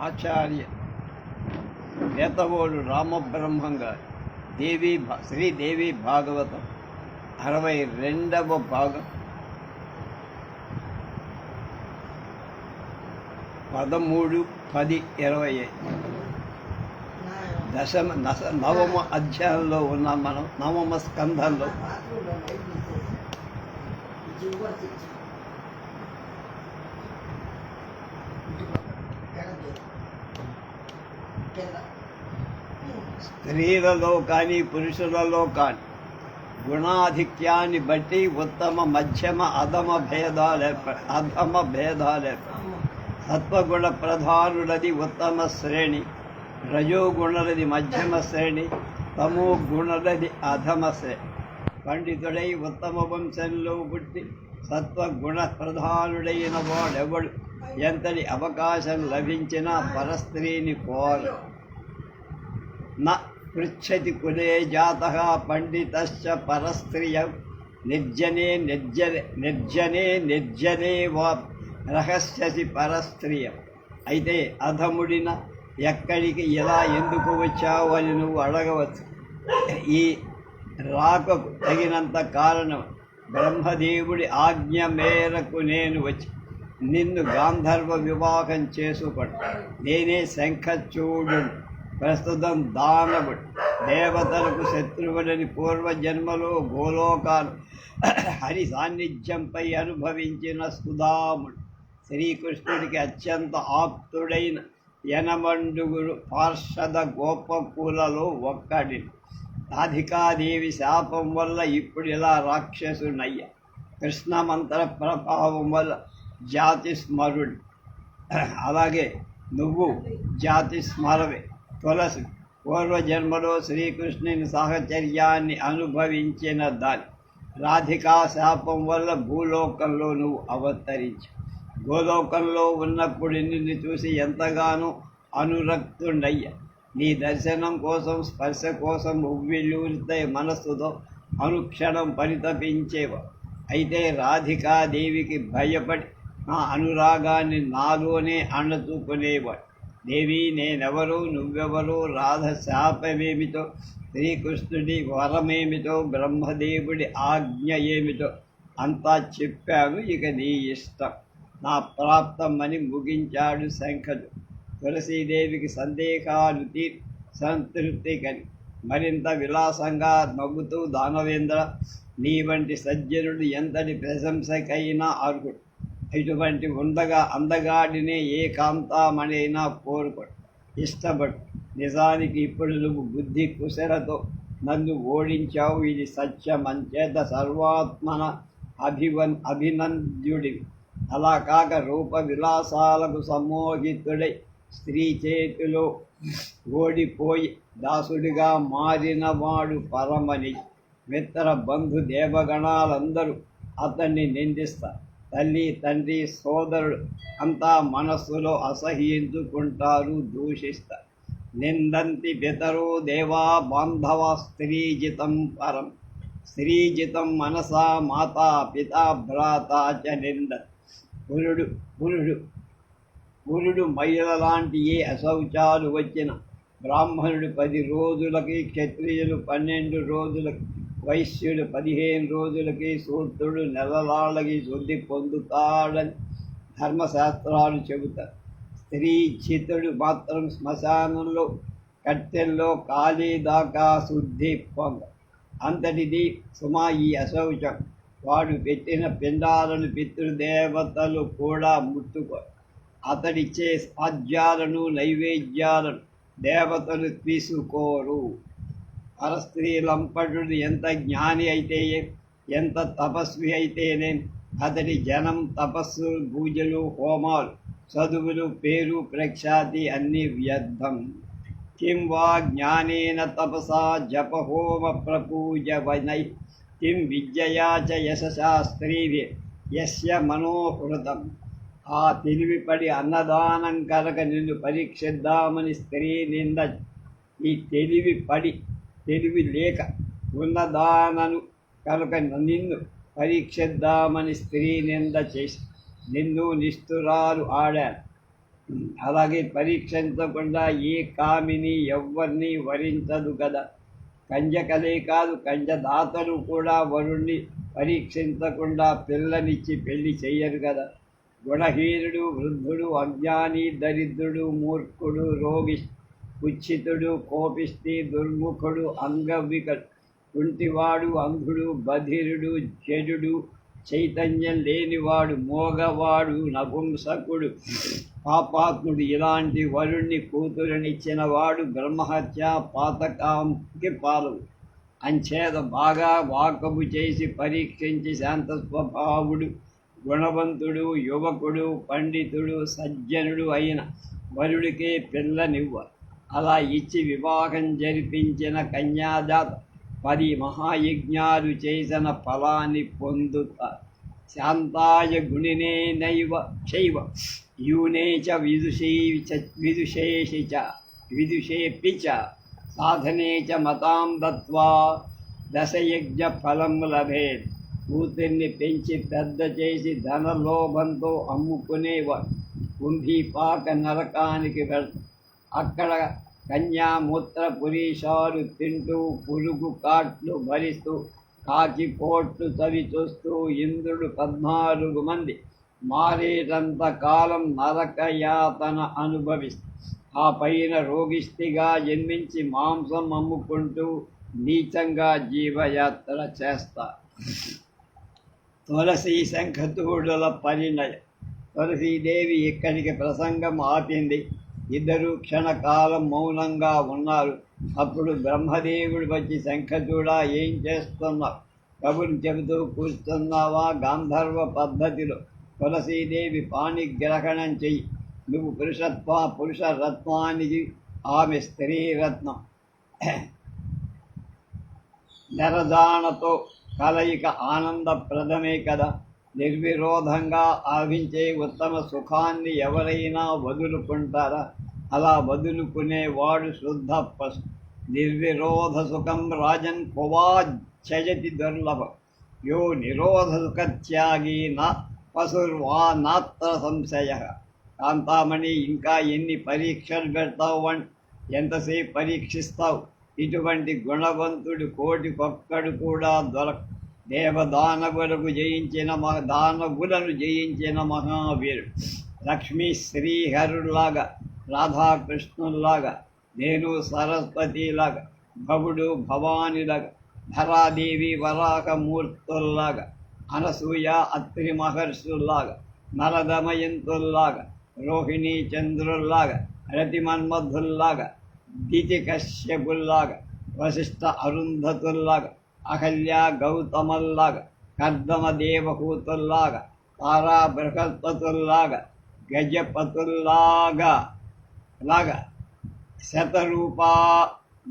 ఆచార్య వేతవోడు రామబ్రహ్మం గారు దేవి శ్రీదేవి భాగవతం అరవై రెండవ భాగం. పదమూడు పది ఇరవై ఐదు. దశమ దశ నవమ అధ్యాయంలో ఉన్నాం మనం. నవమ స్కంధంలో. స్త్రీలలో కానీ పురుషులలో కానీ గుణాధిక్యాన్ని బట్టి ఉత్తమ మధ్యమ అధమ భేదాలే అధమ భేదాలే. సత్వగుణ ప్రధానులది ఉత్తమ శ్రేణి రజోగుణలది మధ్యమ శ్రేణి తమో గుణలది అధమ శ్రేణి పండితుడై ఉత్తమ వంశంలో పుట్టి సత్వగుణ ప్రధానుడైన వాడెవడు? ఎంతటి అవకాశం లభించినా పరస్త్రీని కోర. న పృచ్చతి కులే జాత పండితశ్చ పరస్త్రియ నిర్జనే నిర్జనే నిర్జనే నిర్జనే వా రహస్యసి పరస్త్రియ. అయితే అధముడిన ఎక్కడికి ఎలా ఎందుకు వచ్చావు అని నువ్వు అడగవచ్చు. ఈ రాకకు తగినంత కారణం బ్రహ్మదేవుడి ఆజ్ఞ మేరకు నేను వచ్చి నిన్ను గాంధర్వ వివాహం చేసుకొడు నేనే శంఖచూడు ప్రస్తుతం దానవుడు దేవతలకు శత్రువులని పూర్వజన్మలో గోలోకాలు హరి సాన్నిధ్యంపై అనుభవించిన సుధాముడు. శ్రీకృష్ణుడికి అత్యంత ఆప్తుడైన యనమండుగుడు పార్షద గోపకులలో ఒక్కడి రాధికాదేవి శాపం వల్ల ఇప్పుడు ఇలా రాక్షసునయ్య. కృష్ణ మంత్ర ప్రభావం వల్ల జాతి స్మరుడు. అలాగే నువ్వు జాతి స్మరవే. తులసి పూర్వజన్మలో శ్రీకృష్ణుని సాహచర్యాన్ని అనుభవించిన దాని. రాధికా శాపం వల్ల భూలోకంలో నువ్వు అవతరించు. గోలోకంలో ఉన్నప్పుడు నిన్ను చూసి ఎంతగానో అనురక్తుండయ్య. నీ దర్శనం కోసం స్పర్శ కోసం ఉవ్విళ్ళూరితే మనస్సుతో అనుక్షణం పరితపించేవా అయితే రాధికాదేవికి భయపడి నా అనురాగాన్ని నాలోనే అణచుకునేవాడు. దేవి నేనెవరు నువ్వెవరు రాధ శాపమేమిటో శ్రీకృష్ణుడి వరమేమిటో బ్రహ్మదేవుడి ఆజ్ఞ ఏమిటో అంతా చెప్పాను ఇక నీ ఇష్టం. నా ప్రాప్తమని ముగించాడు శంఖడు. తులసీదేవికి సందేహాలు తీర్ సంతృప్తి కని మరింత విలాసంగా నవ్వుతూ దానవేంద్ర నీ వంటి సజ్జనుడు ఎంతటి ప్రశంసకైనా అర్హుడు. ఇటువంటి ఉండగా అందగాడినే ఏ కాంతామణైనా కోరుకోడు. ఇష్టపడు. నిజానికి ఇప్పుడు నువ్వు బుద్ధి కుశలతో నన్ను ఓడించావు. ఇది సత్యమంచేత సర్వాత్మన అభివన్ అభినంద్యుడివి. అలా కాక రూప విలాసాలకు సమ్మోహితుడై స్త్రీ చేతిలో ఓడిపోయి దాసుడిగా మారినవాడు పరమని మిత్ర బంధు దేవగణాలందరూ అతన్ని నిందిస్తారు. తల్లి తండ్రి సోదరుడు అంతా మనస్సులో అసహ్యించుకుంటారు దూషిస్తారు నిందంతి పితరో దేవా బాంధవ స్త్రీజితం పరం. స్త్రీజితం మనసా మాతా పితా భ్రాత చ నింద. పురుడు పురుడు పురుడు మహిళ లాంటి ఏ అశౌచాలు వచ్చిన బ్రాహ్మణుడు పది రోజులకి క్షత్రియులు పన్నెండు రోజులకి వైశ్యుడు పదిహేను రోజులకి శూద్రుడు నెలలాళ్ళకి శుద్ధి పొందుతాడని ధర్మశాస్త్రాలు చెబుతారు స్త్రీ చితుడు మాత్రం శ్మశానంలో కట్టెల్లో ఖాళీ దాకా శుద్ధి పొంద. అంతటిది సుమా ఈ అశౌచం. వాడు పెట్టిన పిండాలను పితృదేవతలు కూడా ముట్టుకో. అతడిచ్చే స్వాద్యాలను నైవేద్యాలను దేవతలు తీసుకోరు. పరస్త్రీ లంపటుడు ఎంత జ్ఞాని అయితే ఎంత తపస్వి అయితేనే అతడి జనం తపస్సు పూజలు హోమాలు చదువులు పేరు ప్రఖ్యాతి అన్ని వ్యర్థం. కిం వా జ్ఞానేన తపసా జపహోమ ప్రపూజ వనై కిం విద్యయా చ యశసా స్త్రీవి యస్య మనోహృతం. ఆ తెలివిపడి అన్నదానం కనుక నిన్ను పరీక్షిద్దామని స్త్రీ నింద ఈ తెలివి పడి తెలివి లేక ఉన్నదానను కనుక నిన్ను పరీక్షిద్దామని స్త్రీ నింద చేసి నిన్ను నిష్ఠురాలు ఆడారు అలాగే పరీక్షించకుండా ఏ కామిని ఎవ్వరిని వరించదు కదా కంజకలే కాదు కంజదాతలు కూడా వరుణ్ణి పరీక్షించకుండా పిల్లనిచ్చి పెళ్ళి చెయ్యరు కదా గుణహీనుడు వృద్ధుడు అజ్ఞాని దరిద్రుడు మూర్ఖుడు రోగి కుచ్చితుడు కోపిష్టి దుర్ముఖుడు అంగవిక కుంటివాడు అంధుడు బధిరుడు జడుడు చైతన్యం లేనివాడు మోగవాడు నపుంసకుడు పాపాత్ముడు ఇలాంటి వరుణ్ణి కూతురునిచ్చిన వాడు బ్రహ్మహత్య పాతకాంకి పాలు అంచేత బాగా వాకబు చేసి పరీక్షించి శాంత స్వభావుడు గుణవంతుడు యువకుడు పండితుడు సజ్జనుడు అయిన వరుడికే పిల్లనివ్వ. అలా ఇచ్చి వివాహం జరిపించిన కన్యాదాత పది మహాయజ్ఞాలు చేసిన ఫలాన్ని పొందుత. శాంతాయ గుణినే నైవ శైవ యూనే చ విదుషే చ విదుషేషి చ విదుషేపి చ సాధనే చ మతాం దత్వా. దశయజ్ఞ ఫలం లభేత్. కూతుర్ని పెంచి పెద్ద చేసి ధనలోభంతో అమ్ముకునేవాడు కుంభీపాక నరకానికి వెళ్తాడు అక్కడ కన్యామూత్ర పురీషాలు తింటూ పురుగు కాట్లు భరిస్తూ కాకి పోట్లు చవి చూస్తూ ఇంద్రుడు పద్నాలుగు మంది మారేటంత కాలం నరకయాతన అనుభవిస్తూ ఆ పైన రోగిష్టిగా జన్మించి మాంసం అమ్ముకుంటూ నీచంగా జీవయాత్ర చేస్తారు. తులసి శంఖతూడుల పరిణయం. తులసీదేవి ఇక్కడికి ప్రసంగం ఆపింది. ఇద్దరు క్షణకాలం మౌనంగా ఉన్నారు. అప్పుడు బ్రహ్మదేవుడు వచ్చి శంఖచూడా ఏం చేస్తున్నావు? కబుర్లు చెబుతూ కూర్చున్నావా? గాంధర్వ పద్ధతిలో తులసీదేవి పాణిగ్రహణం చెయ్యి. నువ్వు పురుషత్వ పురుష రత్నానికి ఆమె స్త్రీరత్నం. నరదానతో కలయిక ఆనందప్రదమే కదా? నిర్విరోధంగా ఆవించే ఉత్తమ సుఖాన్ని ఎవరైనా వదులుకుంటారా? అలా వదులుకునేవాడు శుద్ధ పశు. నిర్విరోధ సుఖం రాజన్ కువాచయతి దుర్లభం. యో నిరోధ సుఖత్యాగి నా పశుర్వా నాత్ర సంశయ. కాంతామణి ఇంకా ఎన్ని పరీక్షలు పెడతావు అన్ ఎంతసేపు పరీక్షిస్తావు? ఇటువంటి గుణవంతుడు కోటికొక్కడు కూడా దొరక దేవదానవులకు జయించిన మహ దానవులను జయించిన మహావీరుడు. లక్ష్మీ శ్రీహరులాగా రాధాకృష్ణుల్లాగా నేను సరస్వతిలాగా భవుడు భవానిలాగా ధరాదేవి వరాహమూర్తుల్లాగా అనసూయ అత్రి మహర్షుల్లాగా నరదమయంతుల్లాగా రోహిణీ చంద్రుల్లాగా రతిమన్మధుల్లాగా దితి కశ్యపుల్లాగా వశిష్ఠ అరుంధతుల్లాగా అహల్య గౌతమల్లాగా కర్దమ దేవహూతుల్లాగా తారా బృహస్పతుల్లాగా గజపతుల్లాగా లాగా శతరూపా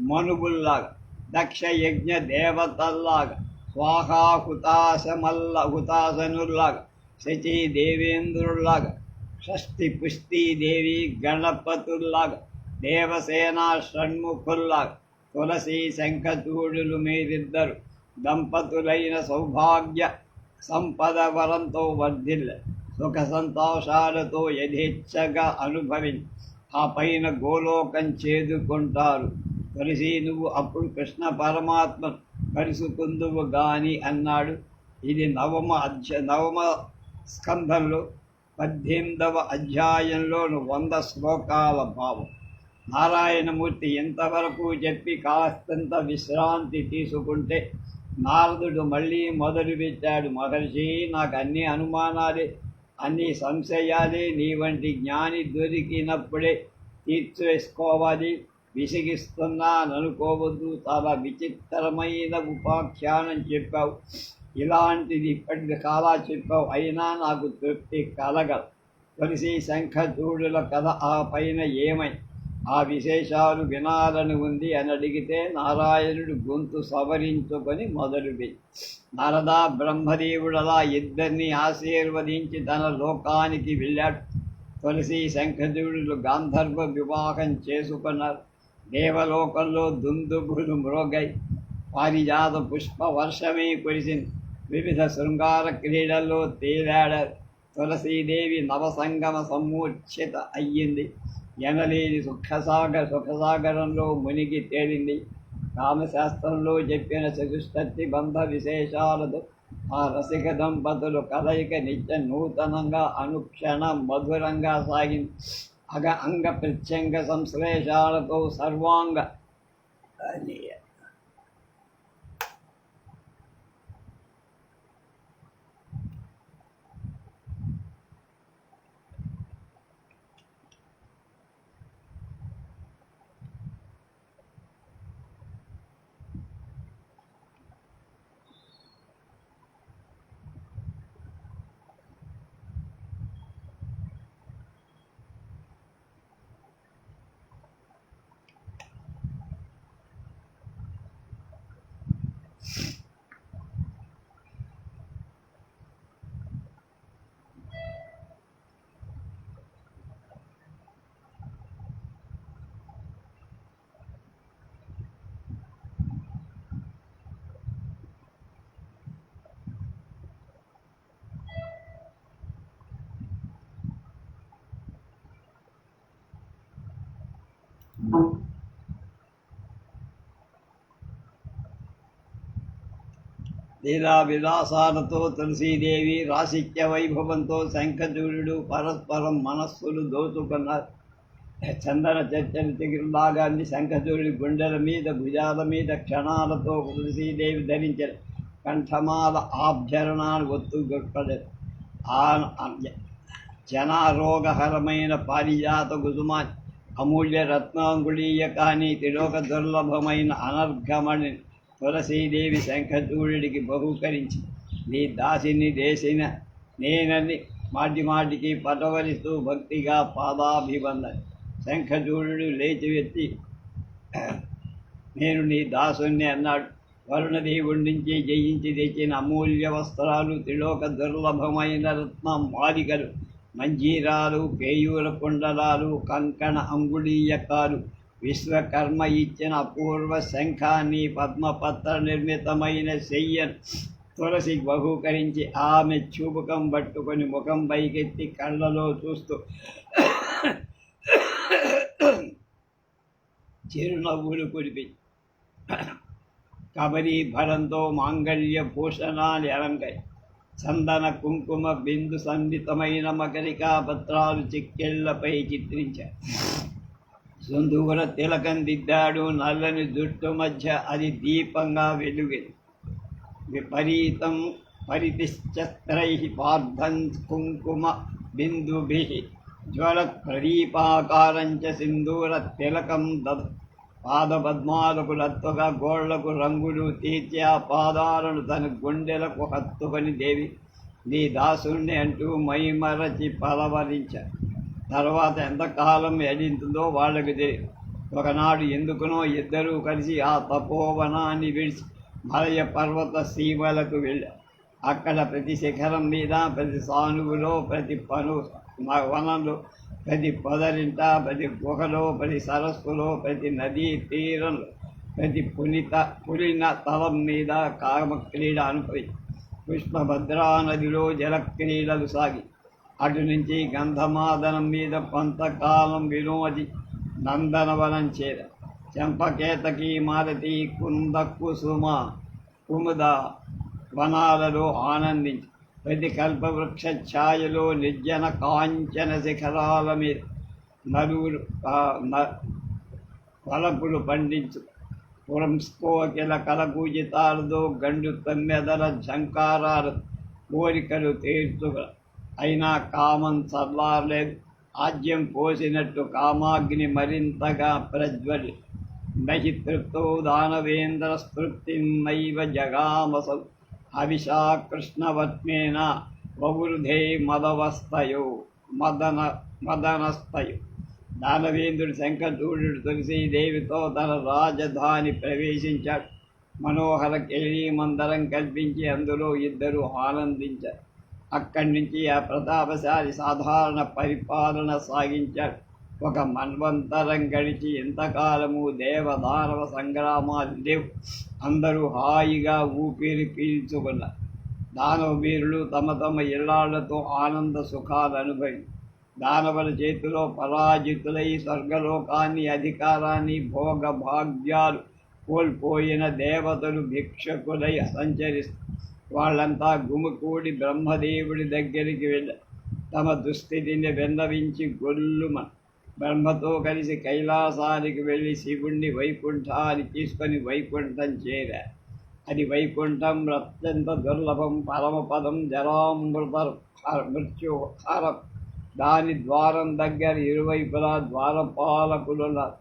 మనుబుల్లాగా దక్ష యజ్ఞ దేవతల్లాగా స్వాహా హుతాశమల్ల హుతాసనుల్లాగా శచీ దేవేంద్రుల్లాగా షష్టి పుష్టి దేవి గణపతుల్లాగా దేవసేన షణ్ముఖుల్లాగా తులసి శంఖచూడులు మీరిద్దరు దంపతులైన సౌభాగ్య సంపద వరంతో వర్ధిల్ల సుఖ సంతోషాలతో యథేచ్ఛగా అనుభవించి ఆ పైన గోలోకం చేదుకుంటారు తులసి నువ్వు అప్పుడు కృష్ణ పరమాత్మ కలుసుకుందువు గాని అన్నాడు ఇది నవమ అధ్య నవమ స్కంధంలో పద్దెనిమిదవ అధ్యాయంలోను వంద శ్లోకాల భావం నారాయణమూర్తి ఇంతవరకు చెప్పి కాస్తంత విశ్రాంతి తీసుకుంటే నారదుడు మళ్ళీ మొదలుపెట్టాడు మహర్షి నాకు అన్ని అనుమానాలే అన్ని సంశయాలే. నీ వంటి జ్ఞాని దొరికినప్పుడే తీర్చేసుకోవాలి. విసిగిస్తున్నాననుకోవద్దు. చాలా విచిత్రమైన ఉపాఖ్యానం చెప్పావు. ఇలాంటిది ఇప్పటికి చాలా చెప్పావు. అయినా నాకు తృప్తి కలగదు. తులసి శంఖచూడుల కథ ఆ పైన ఏమై ఆ విశేషాలు వినాలని ఉంది అని అడిగితే నారాయణుడు గొంతు సవరించుకొని మొదలుపెట్టి నారదా బ్రహ్మదేవుడలా ఇద్దరిని ఆశీర్వదించి తన లోకానికి వెళ్ళాడు. తులసి శంఖదేవుడులు గాంధర్వ వివాహం చేసుకున్నారు. దేవలోకంలో దుందుబులు మ్రోగై పారిజాత పుష్ప వర్షమే కురిసింది వివిధ శృంగార క్రీడల్లో తేలాడారు. తులసీదేవి నవసంగమ సమ్మూర్ఛిత అయ్యింది. ఎనలేని సుఖసాగర సుఖసాగరంలో మునిగి తేలింది. రామశాస్త్రంలో చెప్పిన చతుష్టతి బంధ విశేషాలతో ఆ రసిక దంపతులు కలయిక నిత్య నూతనంగా అనుక్షణం మధురంగా సాగింది. అగ అంగ ప్రత్యంగ సంశ్లేషాలతో సర్వాంగ అని లీలా విలాసాలతో తులసీదేవి రాసిక్య వైభవంతో శంఖచూరుడు పరస్పరం మనస్సులు దోచుకున్న చందన చర్చలు చిగురు శంఖచూరుడి గుండెల మీద భుజాల మీద క్షణాలతో తులసీదేవి ధరించిన కంఠమాల ఆభరణాలు ఒత్తు గొప్పలేదు జనారోగహరమైన పారిజాత గుజుమా అమూల్య రత్నాంగుళీయ కానీ తిలోక దుర్లభమైన అనర్ఘమణి తులసీదేవి శంఖచూడుడికి బహూకరించి నీ దాసిని దేశిన నేనని మాటి మాటికి పటవరిస్తూ భక్తిగా పాదాభివందన. శంఖచూడు లేచి వెత్తి నేను నీ దాసుని అన్నాడు. వరుణదేవుడి నుంచి జయించి తెచ్చిన అమూల్య వస్త్రాలు త్రిలోక దుర్లభమైన రత్నం మాలికలు మంజీరాలు కేయూర కుండలాలు కంకణ అంగుళీయకాలు విశ్వకర్మ ఇచ్చిన అపూర్వ శంఖాన్ని పద్మపత్ర నిర్మితమైన శయ్యన్ తులసి బహూకరించి ఆమె చూపుకం పట్టుకొని ముఖం పైకెత్తి కళ్ళలో చూస్తూ చిరునవ్వులు కురిపి కబరీభరంతో మాంగళ్య భూషణాలు అలంకాయి చందన కుంకుమ బిందు సంధితమైన మకరికా పత్రాలు చిక్కెళ్ళపై చిత్రించారు. సుందూర తిలకం దిద్దాడు నల్లని జుట్టు మధ్య అది దీపంగా వెలుగింది విపరీతం పరితిశ్చత్రై పార్థం కుంకుమ బిందుభి జ్వల ప్రదీపాకారంచ సింధూర తిలకం దద్ పాదపద్మాలకు లత్తుగా గోళ్ళకు రంగులు తీర్చి ఆ పాదాలను తన గుండెలకు హత్తుకొని దేవి నీ దాసుణ్ణి అంటూ మైమరచి పలవరించారు తర్వాత ఎంతకాలం ఎడింతుందో వాళ్ళకి తెలియదు ఒకనాడు ఎందుకునో ఇద్దరూ కలిసి ఆ తపోవనాన్ని విడిచి మలయ పర్వత సీమలకు వెళ్ళారు. అక్కడ ప్రతి శిఖరం మీద ప్రతి సానువులో ప్రతి పను వనంలో ప్రతి పొదరింట ప్రతి గుహలో ప్రతి సరస్సులో ప్రతి నదీ తీరంలో ప్రతి పునిత పులిన తలం మీద కామక్రీడ అనుభవి పుష్పభద్రా నదిలో జలక్రీడలు సాగి అటు నుంచి గంధమాదనం మీద కొంతకాలం వినోది నందనవనం చేర చెంపకేతకి మారతి కుంద కుసుమ కుముద వనాలలో ఆనందించి. ప్రతి కల్పవృక్ష ఛాయలో నిర్జన కాంచన శిఖరాల మీద నలుగురు వలపులు పండించు. పురంస్కోకిల కలకూజితాలతో గండు తమ్మెదల ఝంకారాలు కోరికలు తీర్చుగా అయినా కామం చల్లారలేదు. ఆజ్యం పోసినట్టు కామాగ్ని మరింతగా ప్రజ్వలి. నహి తృప్తో దానవేంద్ర స్తృప్తిమైవ జగామస. అవిశా కృష్ణవత్మేన వవృధే మదవస్తయో. మదన మదనస్తయో. దానవేంద్రుడు శంఖచూడు తులసీదేవితో తన రాజధాని ప్రవేశించాడు. మనోహర కేళీ మందరం కల్పించి అందులో ఇద్దరు ఆనందించారు. అక్కడి నుంచి ఆ ప్రతాపశాలి సాధారణ పరిపాలన సాగించాడు. ఒక మన్వంతరం గడిచి ఎంతకాలము దేవదానవ సంగ్రామాలు లేవు. అందరూ హాయిగా ఊపిరి పీల్చుకున్నారు. దానవ వీరులు తమ తమ ఇళ్ళాళ్ళతో ఆనంద సుఖాలు అనుభవి. దానవుల చేతిలో పరాజితులై స్వర్గలోకాన్ని అధికారాన్ని భోగ భాగ్యాలు కోల్పోయిన దేవతలు భిక్షకులై సంచరిస్తారు వాళ్ళంతా గుమికూడి బ్రహ్మదేవుడి దగ్గరికి వెళ్ళ తమ దుస్థితిని విన్నవించి గొల్లుమ బ్రహ్మతో కలిసి కైలాసానికి వెళ్ళి శివుణ్ణి వైకుంఠాన్ని తీసుకొని వైకుంఠం చేరా. అది వైకుంఠం అత్యంత దుర్లభం పరమపదం జరామృత మృత్యుహారం దాని ద్వారం దగ్గర ఇరువైపులా ద్వారపాలకులున్నారు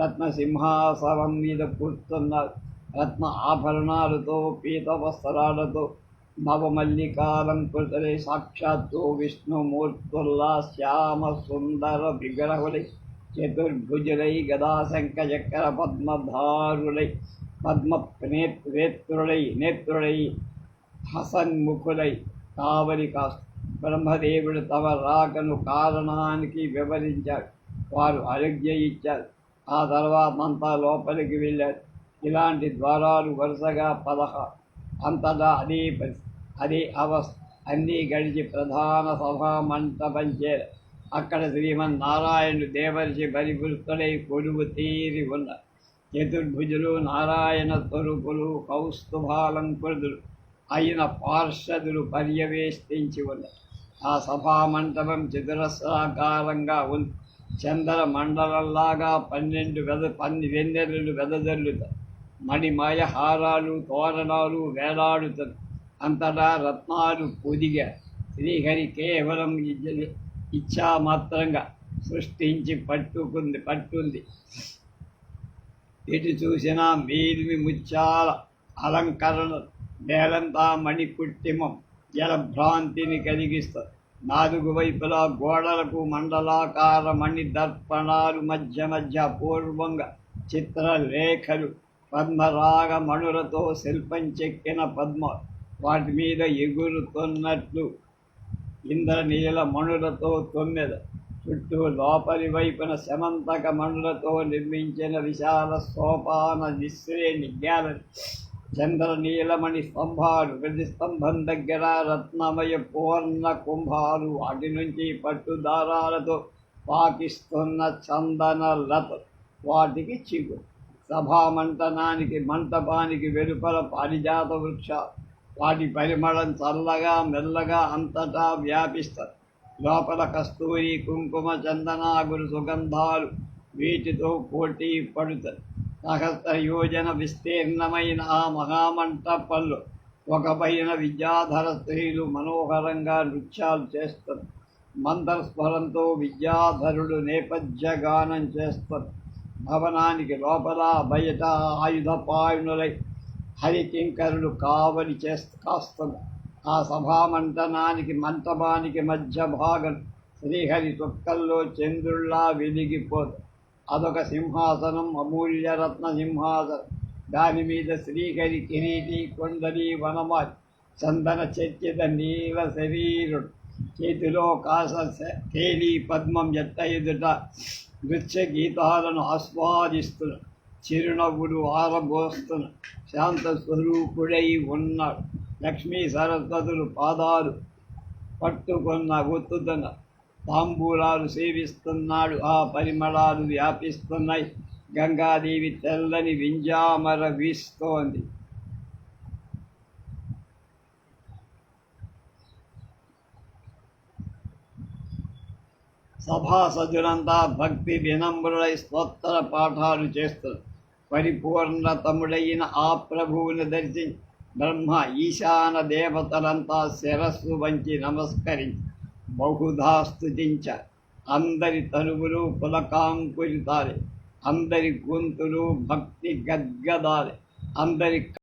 రత్నసింహాసనం మీద కూర్చున్నారు. రత్న ఆభరణాలతో పీత వస్త్రాలతో నవమల్లికాలంకృతలై సాక్షాత్తు విష్ణుమూర్తుల్లా శ్యామ సుందర విగ్రహులై చతుర్భుజులై గదాశంక చక్ర పద్మధారులై పద్మ నేత్రులై నేత్రులై హసన్ముఖులై కావలి కాస్తు బ్రహ్మదేవుడు తమ రాకను కారణానికి వివరించారు. వారు ఆరోగ్య ఇచ్చారు ఆ తర్వాత అంతా లోపలికి వెళ్ళారు. ఇలాంటి ద్వారాలు వరుసగా పదహ. అంతటా అదే అదే అవస్థ అన్నీ గడిచి ప్రధాన సభా మంటపం చేర. అక్కడ శ్రీమన్నారాయణుడు దేవర్షి పరిపురుతుడై కొడువు తీరి ఉన్న. చతుర్భుజులు నారాయణ స్వరూపులు కౌస్తుభాలంకృతులు అయిన పార్షదులు పర్యవేష్టించి ఉన్నారు ఆ సభామంటపం చతురస్రాకారంగా ఉంది. చంద్ర మండలంలాగా పన్నెండు వెద పన్ని వెన్నెలు వెదజల్లుతాయి మణిమయ హారాలు తోరణాలు వేలాడుతాయి అంతటా రత్నాలు పొదిగా శ్రీహరి కేవలం ఇచ్చ- మాత్రంగా సృష్టించి పట్టుకుంది పట్టుంది. ఎటు చూసినా మేలిమి ముత్యాల అలంకరణ నేలంతా మణికుట్టిమం జలభ్రాంతిని కలిగిస్తుంది. నాలుగు వైపులా గోడలకు మండలాకార మణి దర్పణాలు మధ్య మధ్య పూర్వంగా చిత్రలేఖలు పద్మరాగ మణులతో శిల్పం చెక్కిన పద్మ వాటి మీద ఎగురుతున్నట్లు ఇంద్రనీల మణులతో తొమ్మిది. చుట్టూ లోపలి వైపున శమంతక మణులతో నిర్మించిన విశాల సోపాన నిశ్రేణి గ్యాలరీ చంద్రనీలమణి స్తంభాలు ప్రతి స్తంభం దగ్గర రత్నమయ పూర్ణ కుంభాలు వాటి నుంచి పట్టుదారాలతో పాకిస్తున్న చందన లత వాటికి చిగురు. సభామంటనానికి మంటపానికి వెలుపల పారిజాత వృక్ష. వాటి పరిమళం చల్లగా మెల్లగా అంతటా వ్యాపిస్తారు లోపల కస్తూరి కుంకుమ చందనాగురు సుగంధాలు వీటితో పోటీ పడుతాయి సహస్ర యోజన విస్తీర్ణమైన ఆ మహామంటపంలో ఒక పైన విద్యాధర స్త్రీలు మనోహరంగా నృత్యాలు చేస్తారు. మందరస్వరంతో విద్యాధరుడు నేపథ్య గానం చేస్తారు. భవనానికి లోపల బయట ఆయుధ పాయునులై హరికింకరులు కావలి చేస్త కాస్తుంది ఆ సభామంటనానికి మంటపానికి మధ్య భాగం శ్రీహరి తుక్కల్లో చంద్రుల్లా వెలిగిపోదు. అదొక సింహాసనం అమూల్య రత్న సింహాసనం. దాని మీద శ్రీహరి కిరీటి కొండలి వనమాలి చందన చర్చిత నీల శరీరుడు. చేతిలో కాస తేలి పద్మం ఎత్త ఎదుట నృత్య గీతాలను ఆస్వాదిస్తున్న చిరునవ్వులు ఆరబోస్తున్న శాంత స్వరూపుడై ఉన్నాడు. లక్ష్మీ సరస్వతులు పాదాలు పట్టుకున్న ఒత్తుతున్న తాంబూలాలు సేవిస్తున్నాడు. ఆ పరిమళాలు వ్యాపిస్తున్నాయి. గంగాదేవి తెల్లని వింజామర వీస్తోంది. సభాసజులంతా భక్తి వినమ్రులై స్తోత్ర పాఠాలు చేస్తారు పరిపూర్ణతముడైన ఆ ప్రభువుని దర్శించి బ్రహ్మ ఈశాన దేవతలంతా శిరస్సు వంచి నమస్కరించి బహుధా స్థుతించ అందరి తనువులు పులకాంకురితాలి అందరి గొంతులు భక్తి గద్గదాలి అందరి